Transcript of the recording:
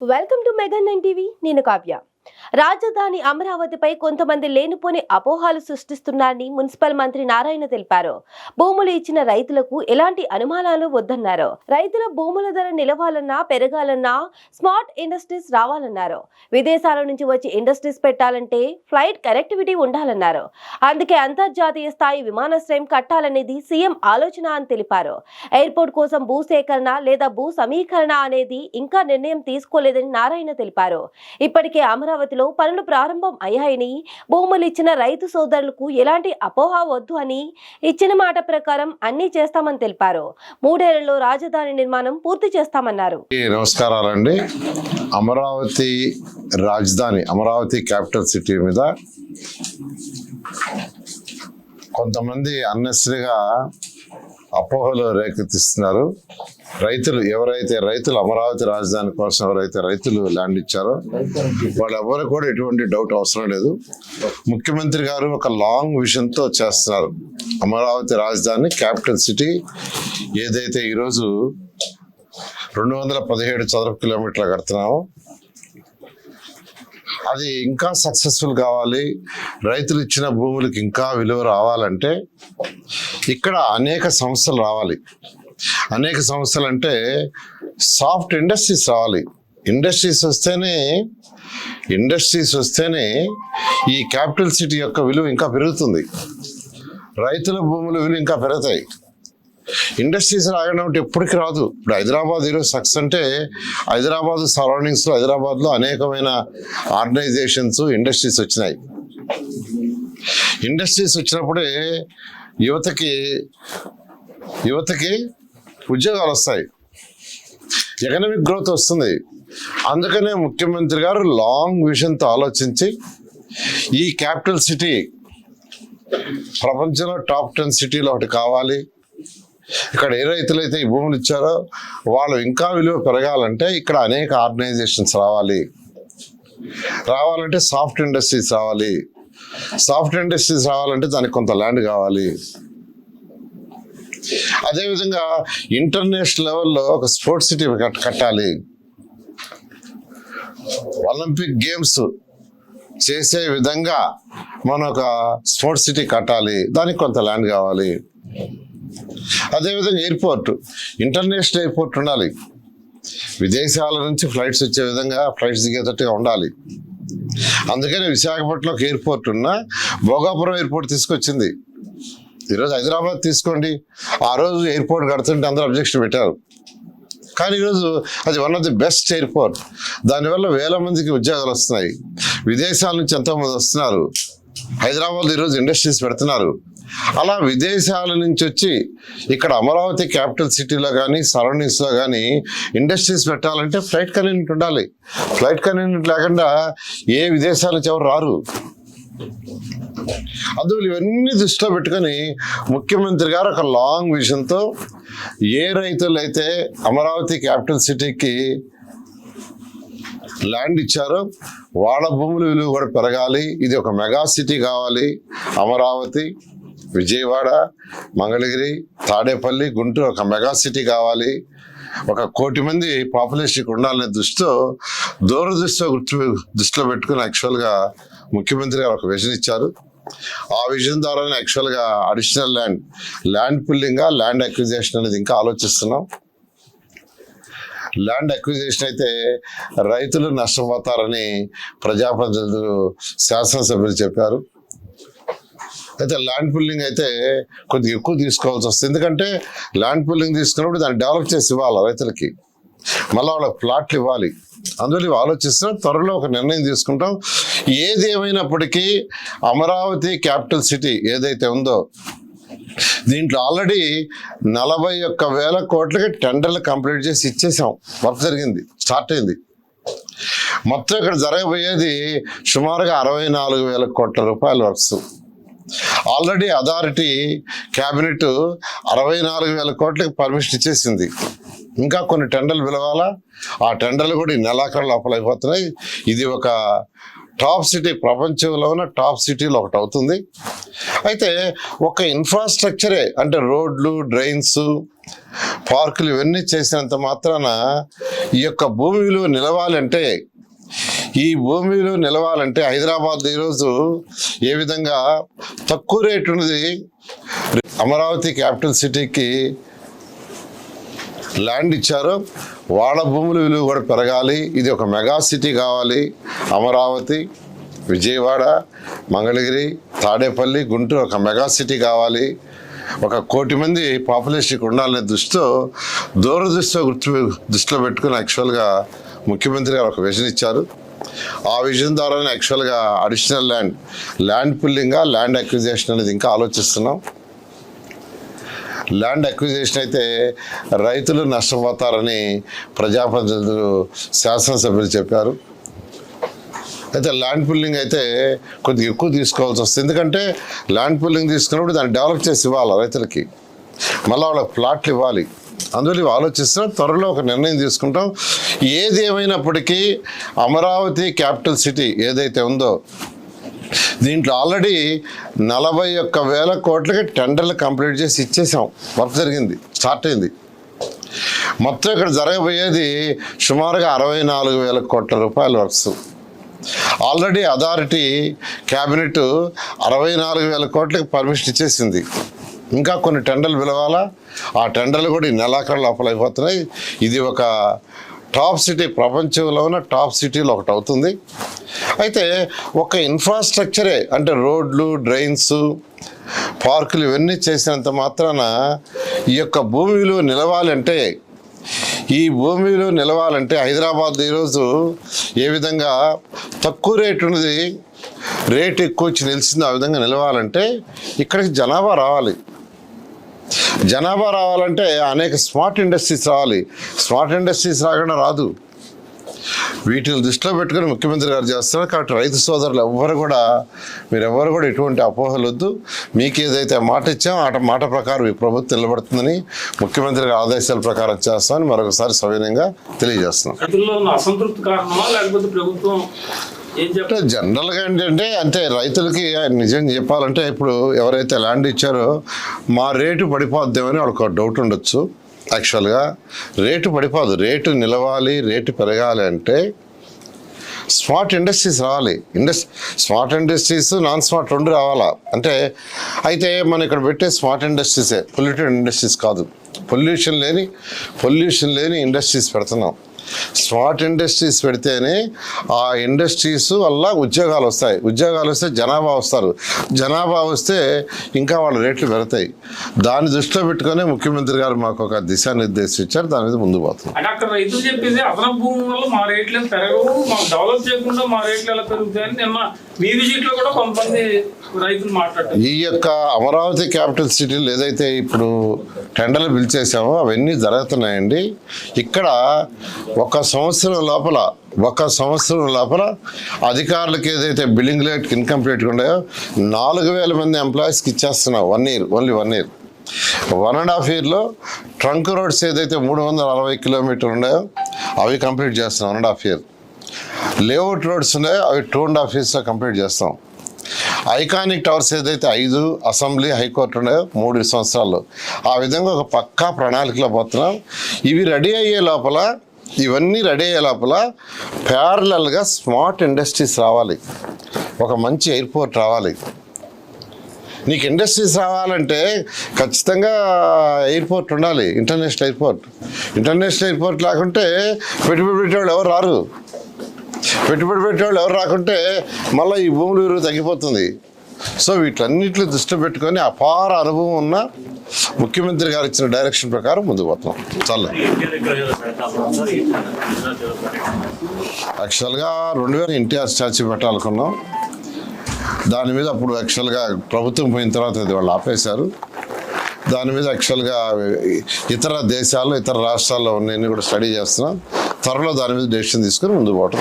Welcome to mega nine TV నేను కావ్య. రాజధాని అమరావతిపై కొంతమంది లేనిపోని అపోహాలు సృష్టిస్తున్నారని మున్సిపల్ మంత్రి నారాయణ తెలిపారు. భూములు ఇచ్చిన రైతులకు ఎలాంటి అనుమానాలు వద్దన్నారు. రైతుల భూముల ధర నిలవాలన్నా పెరగాలన్నా స్మార్ట్ ఇండస్ట్రీస్ రావాలన్నారు. విదేశాల నుంచి వచ్చి ఇండస్ట్రీస్ పెట్టాలంటే ఫ్లైట్ కనెక్టివిటీ ఉండాలన్నారు. అందుకే అంతర్జాతీయ స్థాయి విమానాశ్రయం కట్టాలనేది సీఎం ఆలోచన అని తెలిపారు. ఎయిర్పోర్ట్ కోసం భూసేకరణ లేదా భూ సమీకరణ అనేది ఇంకా నిర్ణయం తీసుకోలేదని నారాయణ తెలిపారు. ఇప్పటికే అమరావతి అమరావతిలో పనులు ప్రారంభం అయ్యాయని భూములు ఇచ్చిన రైతు సోదరులకు ఎలాంటి అపోహ వద్దు అని ఇచ్చిన మాట ప్రకారం అన్ని చేస్తామని తెలిపారు. మూడేళ్ళలో రాజధాని నిర్మాణం పూర్తి చేస్తామన్నారు. నమస్కారాలండి. అమరావతి రాజధాని అమరావతి క్యాపిటల్ సిటీ మీద కొంతమంది అన్నెసరిగా అపోహలు రేకెత్తిస్తున్నారు. రైతులు ఎవరైతే రైతులు అమరావతి రాజధాని కోసం ఎవరైతే రైతులు ల్యాండ్ ఇచ్చారో వాళ్ళు ఎవరు కూడా ఎటువంటి డౌట్ అవసరం లేదు. ముఖ్యమంత్రి గారు ఒక లాంగ్ విజన్తో చేస్తున్నారు. అమరావతి రాజధాని క్యాపిటల్ సిటీ ఏదైతే ఈరోజు రెండు వందల పదిహేడు చదరపు కిలోమీటర్లు కడుతున్నామో అది ఇంకా సక్సెస్ఫుల్ కావాలి. రైతులు ఇచ్చిన భూములకు ఇంకా విలువ రావాలంటే ఇక్కడ అనేక సంస్థలు రావాలి. అనేక సంస్థలు అంటే సాఫ్ట్ ఇండస్ట్రీస్ రావాలి. ఇండస్ట్రీస్ వస్తేనే ఇండస్ట్రీస్ వస్తేనే ఈ క్యాపిటల్ సిటీ యొక్క విలువ ఇంకా పెరుగుతుంది. రైతుల భూముల విలువ ఇంకా పెరుగుతాయి. ఇండస్ట్రీస్ రాగడం అంటే ఎప్పటికి రాదు. ఇప్పుడు హైదరాబాద్ ఈరోజు సక్సెస్ అంటే హైదరాబాద్ సరౌండింగ్స్లో హైదరాబాద్లో అనేకమైన ఆర్గనైజేషన్స్ ఇండస్ట్రీస్ వచ్చినాయి. ఇండస్ట్రీస్ వచ్చినప్పుడే యువతకి యువతకి ఉద్యోగాలు వస్తాయి. ఎకనామిక్ గ్రోత్ వస్తుంది. అందుకనే ముఖ్యమంత్రి గారు లాంగ్ విజన్తో ఆలోచించి ఈ క్యాపిటల్ సిటీ ప్రపంచంలో టాప్ టెన్ సిటీలో ఒకటి కావాలి. ఇక్కడ ఏ రైతులైతే ఈ భూములు ఇచ్చారో వాళ్ళు ఇంకా విలువ పెరగాలంటే ఇక్కడ అనేక ఆర్గనైజేషన్స్ రావాలి. రావాలంటే సాఫ్ట్ ఇండస్ట్రీస్ రావాలి. సాఫ్ట్ ఇండస్ట్రీస్ రావాలంటే దానికి కొంత ల్యాండ్ కావాలి. అదేవిధంగా ఇంటర్నేషనల్ లెవెల్లో ఒక స్పోర్ట్స్ సిటీ కట్టాలి. ఒలింపిక్ గేమ్స్ చేసే విధంగా మనం ఒక స్పోర్ట్స్ సిటీ కట్టాలి. దానికి కొంత ల్యాండ్ కావాలి. అదేవిధంగా ఎయిర్పోర్ట్ ఇంటర్నేషనల్ ఎయిర్పోర్ట్ ఉండాలి. విదేశాల నుంచి ఫ్లైట్స్ వచ్చే విధంగా ఫ్లైట్స్ దిగేటట్టుగా ఉండాలి. అందుకనే విశాఖపట్నంలో ఎయిర్పోర్ట్ ఉన్న భోగాపురం ఎయిర్పోర్ట్ తీసుకొచ్చింది. ఈరోజు హైదరాబాద్ తీసుకోండి. ఆ రోజు ఎయిర్పోర్ట్ కడుతుంటే అందరూ అబ్జెక్షన్ పెట్టారు. కానీ ఈరోజు అది one of the best airport. దానివల్ల వేల మందికి ఉద్యోగాలు వస్తున్నాయి. విదేశాల నుంచి ఎంతోమంది వస్తున్నారు. హైదరాబాద్ ఈరోజు ఇండస్ట్రీస్ పెడుతున్నారు. అలా విదేశాల నుంచి వచ్చి ఇక్కడ అమరావతి క్యాపిటల్ సిటీలో కానీ సరౌండింగ్స్లో కానీ ఇండస్ట్రీస్ పెట్టాలంటే ఫ్లైట్ కన్వీనియంట్ ఉండాలి. ఫ్లైట్ కన్వీనియంట్ లేకుండా ఏ విదేశాల నుంచి ఎవరు రారు. అందువల్ల ఇవన్నీ దృష్టిలో పెట్టుకొని ముఖ్యమంత్రి గారు ఒక లాంగ్ విజన్తో ఏ రైతులు అయితే అమరావతి క్యాపిటల్ సిటీకి ల్యాండ్ ఇచ్చారో వాళ్ళ భూముల విలువ కూడా పెరగాలి. ఇది ఒక మెగా సిటీ కావాలి అమరావతి. విజయవాడ మంగళగిరి తాడేపల్లి గుంటూరు ఒక మెగా సిటీ కావాలి. ఒక కోటి మంది పాపులేషన్ ఉండాలనే దృష్టితో దూరదృష్టితో గుర్తు దృష్టిలో పెట్టుకుని యాక్చువల్గా ముఖ్యమంత్రి గారు ఒక విజన్ ఇచ్చారు. ఆ విజన్ ద్వారానే యాక్చువల్గా అడిషనల్ ల్యాండ్ ల్యాండ్ పుల్లింగా ల్యాండ్ అక్విజేషన్ అనేది ఇంకా ఆలోచిస్తున్నాం. ల్యాండ్ అక్విజిషన్ అయితే రైతులు నష్టపోతారని ప్రజాప్రతినిధులు శాసనసభ్యులు చెప్పారు. అయితే ల్యాండ్ పుల్లింగ్ అయితే కొద్దిగా ఎక్కువ తీసుకోవాల్సి వస్తుంది. ఎందుకంటే ల్యాండ్ పుల్లింగ్ తీసుకున్నప్పుడు దాన్ని డెవలప్ చేసి ఇవ్వాలి రైతులకి. మళ్ళీ వాళ్ళకి ప్లాట్లు ఇవ్వాలి. అందువల్ల ఇవి త్వరలో ఒక నిర్ణయం తీసుకుంటాం ఏది ఏమైనప్పటికీ అమరావతి క్యాపిటల్ సిటీ ఏదైతే ఉందో దీంట్లో ఆల్రెడీ నలభై ఒక్క వేల కోట్లకి టెండర్లు కంప్లీట్ చేసి ఇచ్చేసాం. వర్క్ జరిగింది స్టార్ట్ అయింది. మొత్తం ఇక్కడ జరగబోయేది సుమారుగా అరవై నాలుగు వేల కోట్ల రూపాయల వర్క్స్. ఆల్రెడీ అథారిటీ క్యాబినెట్ అరవై నాలుగు వేల కోట్లకి పర్మిషన్ ఇచ్చేసింది. ఇంకా కొన్ని టెండర్లు పిలవాలా? ఆ టెండర్లు కూడా ఈ నెలాఖరు లోపల అయిపోతున్నాయి. ఇది ఒక టాప్ సిటీ ప్రపంచంలో ఉన్న టాప్ సిటీలో ఒకటి అవుతుంది. అయితే ఒక ఇన్ఫ్రాస్ట్రక్చరే అంటే రోడ్లు డ్రైన్స్ పార్కులు ఇవన్నీ చేసినంత మాత్రాన ఈ యొక్క భూమి విలువ నిలవాలంటే ఈ భూమిలో నిలవాలంటే హైదరాబాద్ ఈరోజు ఏ విధంగా తక్కువ రేటు ఉన్నది? అమరావతి క్యాపిటల్ సిటీకి ల్యాండ్ ఇచ్చారు. వాళ్ళ భూముల విలువ కూడా పెరగాలి. ఇది ఒక మెగా సిటీ కావాలి. అమరావతి విజయవాడ మంగళగిరి తాడేపల్లి గుంటూరు ఒక మెగా సిటీ కావాలి. ఒక కోటి మంది పాపులేషన్కి ఉండాలనే దృష్టితో దూరదృష్టితో గుర్తు దృష్టిలో పెట్టుకుని యాక్చువల్గా ముఖ్యమంత్రి గారు ఒక విజన్ ఇచ్చారు. ఆ విజన్ ద్వారానే యాక్చువల్గా అడిషనల్ ల్యాండ్ ల్యాండ్ పుల్లింగా ల్యాండ్ అక్విజేషన్ అనేది ఇంకా ఆలోచిస్తున్నాం. ల్యాండ్ అక్విజేషన్ అయితే రైతులు నష్టపోతారని ప్రజాప్రతినిధులు శాసనసభ్యులు చెప్పారు. అయితే ల్యాండ్ పుల్లింగ్ అయితే కొద్దిగా ఎక్కువ తీసుకోవాల్సి వస్తుంది. ఎందుకంటే ల్యాండ్ పుల్లింగ్ తీసుకున్నప్పుడు దాన్ని డెవలప్ చేసి ఇవ్వాలి రైతులకి. మళ్ళీ వాళ్ళకి ప్లాట్లు ఇవ్వాలి. అందువల్ల ఇవి త్వరలో ఒక నిర్ణయం తీసుకుంటాం. ఏది ఏమైనప్పటికీ అమరావతి క్యాపిటల్ సిటీ ఏదైతే ఉందో దీంట్లో ఆల్రెడీ నలభై ఒక్క వేల కోట్లకి టెండర్లు కంప్లీట్ చేసి ఇచ్చేసాం. వర్క్ జరిగింది స్టార్ట్ అయింది. మొత్తం ఇక్కడ జరగబోయేది సుమారుగా అరవై నాలుగు వేల కోట్ల రూపాయల వర్క్స్. ఆల్రెడీ అథారిటీ క్యాబినెట్ అరవై నాలుగు వేల కోట్లకి పర్మిషన్ ఇచ్చేసింది. ఇంకా కొన్ని టెండర్లు పిలవాలా? ఆ టెండర్లు కూడా ఈ నెలాఖరు లోపల అయిపోతున్నాయి. ఇది ఒక టాప్ సిటీ ప్రపంచంలో ఉన్న టాప్ సిటీలో ఒకటి అవుతుంది. అయితే ఒక ఇన్ఫ్రాస్ట్రక్చరే అంటే రోడ్లు డ్రైన్స్ పార్కులు ఇవన్నీ చేసినంత మాత్రాన ఈ యొక్క భూమిలో నిలవాలంటే ఈ భూమిలో నిలవాలంటే హైదరాబాద్ ఈరోజు ఏ విధంగా తక్కువ రేటు ఉన్నది రేటు ఎక్కువ వచ్చి నిలిచింది ఆ విధంగా నిలవాలంటే ఇక్కడికి జనాభా రావాలి. జనాభా రావాలంటే అనేక స్మార్ట్ ఇండస్ట్రీస్ రావాలి. స్మార్ట్ ఇండస్ట్రీస్ రాకుండా రాదు. వీటిని దృష్టిలో పెట్టుకుని ముఖ్యమంత్రి గారు చేస్తున్నారు. కాబట్టి రైతు సోదరులు ఎవ్వరు కూడా మీరెవ్వరు కూడా ఎటువంటి అపోహలు వద్దు మీకు ఏదైతే మాట ఇచ్చామో ఆ మాట ప్రకారం ఈ ప్రభుత్వం నిలబడుతుందని ముఖ్యమంత్రి గారి ఆదేశాల ప్రకారం చేస్తామని మరొకసారి సవినయంగా తెలియజేస్తున్నాం. అసంతృప్తి కారణమా లేకపోతే ప్రభుత్వం అంటే జనరల్గా ఏంటంటే అంటే రైతులకి నిజం చెప్పాలంటే ఇప్పుడు ఎవరైతే ల్యాండ్ ఇచ్చారో మా రేటు పడిపోద్దామని వాళ్ళకి ఒక డౌట్ ఉండొచ్చు. యాక్చువల్గా రేటు పడిపోదు. రేటు నిలవాలి రేటు పెరగాలి అంటే స్మార్ట్ ఇండస్ట్రీస్ రావాలి. Indus smart industries non smart రెండు రావాలా? అంటే అయితే మనం ఇక్కడ పెట్టే స్మార్ట్ ఇండస్ట్రీసే. పొల్యూటెడ్ ఇండస్ట్రీస్ కాదు. పొల్యూషన్ లేని పొల్యూషన్ లేని ఇండస్ట్రీస్ పెడుతున్నాం. స్మార్ట్ ఇండస్ట్రీస్ పెడితేనే ఆ ఇండస్ట్రీస్ వల్ల ఉద్యోగాలు వస్తాయి. ఉద్యోగాలు వస్తే జనాభా వస్తారు. జనాభా వస్తే ఇంకా వాళ్ళ రేట్లు పెడతాయి దాన్ని దృష్టిలో పెట్టుకొని ముఖ్యమంత్రి గారు మాకు ఒక దిశానిర్దేశం ఇచ్చారు. దాని మీద ముందు పోతుంది అంటే రైతులు చెప్పేది అదనపు భూమి మా రేట్లు పెరగవు. మా డెవలప్ చేయకుండా మా రేట్లు ఎలా పెరుగుతాయని నిన్న మీ కూడా కొంతమంది రైతులు మాట్లాడారు ఈ యొక్క అమరావతి క్యాపిటల్ సిటీలు ఏదైతే ఇప్పుడు టెండర్లు పిలిచేసామో అవన్నీ జరుగుతున్నాయండి. ఇక్కడ ఒక సంవత్సరం లోపల ఒక సంవత్సరం లోపల అధికారులకు ఏదైతే బిల్లింగ్ రేట్ ఇన్కంప్లీట్ ఉన్నాయో నాలుగు వేల మంది ఎంప్లాయీస్కి ఇచ్చేస్తున్నాం one year only one year. One and half ఇయర్లో ట్రంక్ రోడ్స్ ఏదైతే మూడు వందల అరవై కిలోమీటర్లు ఉన్నాయో అవి కంప్లీట్ చేస్తున్నాం one and half year. Layout roads ఉన్నాయో అవి టూ అండ్ హాఫ్ ఇయర్స్లో కంప్లీట్ చేస్తాం. ఐకానిక్ టవర్స్ ఏదైతే ఐదు అసెంబ్లీ హైకోర్టు ఉన్నాయో మూడు సంవత్సరాలు ఆ విధంగా ఒక పక్కా ప్రణాళికలో పోతున్నాం. ఇవి రెడీ అయ్యే లోపల ఇవన్నీ రెడీ అయ్యే లోపల ప్యారలల్గా స్మార్ట్ ఇండస్ట్రీస్ రావాలి. ఒక మంచి ఎయిర్పోర్ట్ రావాలి. నీకు ఇండస్ట్రీస్ రావాలంటే ఖచ్చితంగా ఎయిర్పోర్ట్ ఉండాలి ఇంటర్నేషనల్ ఎయిర్పోర్ట్ ఇంటర్నేషనల్ ఎయిర్పోర్ట్ లేకుంటే పెట్టుబడి పెట్టేవాళ్ళు ఎవరు రారు. పెట్టుబడి పెట్టేవాళ్ళు ఎవరు రాకుంటే మళ్ళీ ఈ భూములు విలువ తగ్గిపోతుంది. సో వీటన్నిటిని దృష్టిలో పెట్టుకొని అపార అనుభవం ఉన్న ముఖ్యమంత్రి గారు ఇచ్చిన డైరెక్షన్ ప్రకారం ముందుకు పోతున్నాం. చాలా. యాక్చువల్గా రెండు వేల ఎన్టీఆర్ స్టాచ్యూ పెట్టాలనుకున్నాం. దాని మీద అప్పుడు యాక్చువల్గా ప్రభుత్వం పోయిన తర్వాత అది వాళ్ళు ఆపేశారు. దాని మీద యాక్చువల్గా ఇతర దేశాల్లో ఇతర రాష్ట్రాల్లో ఉన్నాయని కూడా స్టడీ చేస్తున్నాం. త్వరలో దాని మీద డెసిషన్ తీసుకొని ముందు పోవటం